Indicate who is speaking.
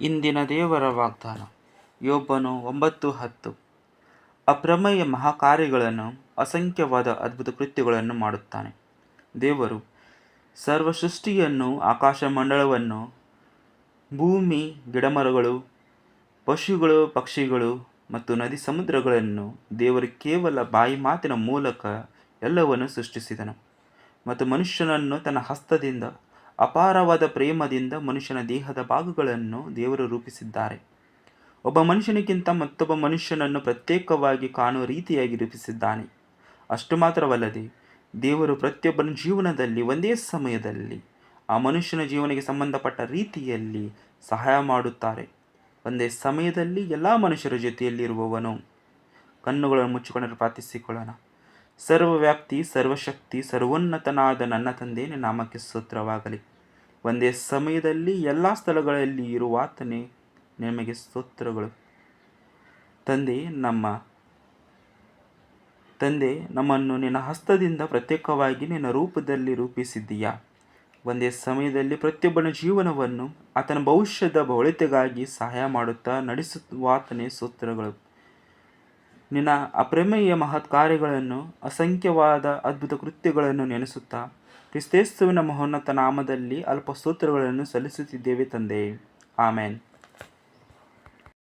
Speaker 1: ಇಂದಿನ ದೇವರ ವಾಗ್ದಾನ. ಯೋಬ್ಬನು ಒಂಬತ್ತು ಹತ್ತು. ಅಪ್ರಮೇಯ ಮಹಾಕಾರ್ಯಗಳನ್ನು, ಅಸಂಖ್ಯವಾದ ಅದ್ಭುತ ಕೃತ್ಯಗಳನ್ನು ಮಾಡುತ್ತಾನೆ. ದೇವರು ಸರ್ವ ಸೃಷ್ಟಿಯನ್ನು ಆಕಾಶ ಮಂಡಳವನ್ನು ಭೂಮಿ, ಗಿಡಮರಗಳು, ಪಶುಗಳು, ಪಕ್ಷಿಗಳು ಮತ್ತು ನದಿ ಸಮುದ್ರಗಳನ್ನು ದೇವರು ಕೇವಲ ಬಾಯಿ ಮಾತಿನ ಮೂಲಕ ಎಲ್ಲವನ್ನು ಸೃಷ್ಟಿಸಿದನು. ಮತ್ತು ಮನುಷ್ಯನನ್ನು ತನ್ನ ಹಸ್ತದಿಂದ ಅಪಾರವಾದ ಪ್ರೇಮದಿಂದ ಮನುಷ್ಯನ ದೇಹದ ಭಾಗಗಳನ್ನು ದೇವರು ರೂಪಿಸಿದ್ದಾರೆ. ಒಬ್ಬ ಮನುಷ್ಯನಿಗಿಂತ ಮತ್ತೊಬ್ಬ ಮನುಷ್ಯನನ್ನು ಪ್ರತ್ಯೇಕವಾಗಿ ಕಾಣುವ ರೀತಿಯಾಗಿ ರೂಪಿಸಿದ್ದಾನೆ. ಅಷ್ಟು ಮಾತ್ರವಲ್ಲದೆ, ದೇವರು ಪ್ರತಿಯೊಬ್ಬನ ಜೀವನದಲ್ಲಿ ಒಂದೇ ಸಮಯದಲ್ಲಿ, ಆ ಮನುಷ್ಯನ ಜೀವನಕ್ಕೆ ಸಂಬಂಧಪಟ್ಟ ರೀತಿಯಲ್ಲಿ ಸಹಾಯ ಮಾಡುತ್ತಾರೆ. ಒಂದೇ ಸಮಯದಲ್ಲಿ ಎಲ್ಲ ಮನುಷ್ಯರ ಜೊತೆಯಲ್ಲಿರುವವನು. ಕಣ್ಣುಗಳನ್ನು ಮುಚ್ಚಿಕೊಂಡು ಪ್ರಾರ್ಥಿಸಿಕೊಳ್ಳೋಣ. ಸರ್ವವ್ಯಾಪ್ತಿ, ಸರ್ವಶಕ್ತಿ, ಸರ್ವೋನ್ನತನಾದ ನನ್ನ ತಂದೆಯೇ ನಾಮಕ್ಕೆ ಸ್ತೋತ್ರವಾಗಲಿ. ಒಂದೇ ಸಮಯದಲ್ಲಿ ಎಲ್ಲ ಸ್ಥಳಗಳಲ್ಲಿ ಇರುವಾತನೇ ನಿಮಗೆ ಸ್ತೋತ್ರಗಳು. ತಂದೆ, ನಮ್ಮ ತಂದೆ, ನಮ್ಮನ್ನು ನಿನ್ನ ಹಸ್ತದಿಂದ ಪ್ರತ್ಯೇಕವಾಗಿ ನಿನ್ನ ರೂಪದಲ್ಲಿ ರೂಪಿಸಿದ್ದೀಯಾ? ಒಂದೇ ಸಮಯದಲ್ಲಿ ಪ್ರತಿಯೊಬ್ಬನ ಜೀವನವನ್ನು ಆತನ ಭವಿಷ್ಯದ ಬಹುಳತೆಗಾಗಿ ಸಹಾಯ ಮಾಡುತ್ತಾ ನಡೆಸುವಾತನೇ ಸೂತ್ರಗಳು ನಿನ್ನ ಅಪ್ರಮೇಯ ಮಹತ್ ಕಾರ್ಯಗಳನ್ನು ಅಸಂಖ್ಯವಾದ ಅದ್ಭುತ ಕೃತ್ಯಗಳನ್ನು ನೆನೆಸುತ್ತಾ ಕ್ರಿಸ್ತೇಸ್ತುವಿನ ಮಹೋನ್ನತ ನಾಮದಲ್ಲಿ ಅಲ್ಪ ಸ್ತೋತ್ರಗಳನ್ನು ಸಲ್ಲಿಸುತ್ತಿದ್ದೇವೆ ತಂದೆ. ಆಮೇನ್.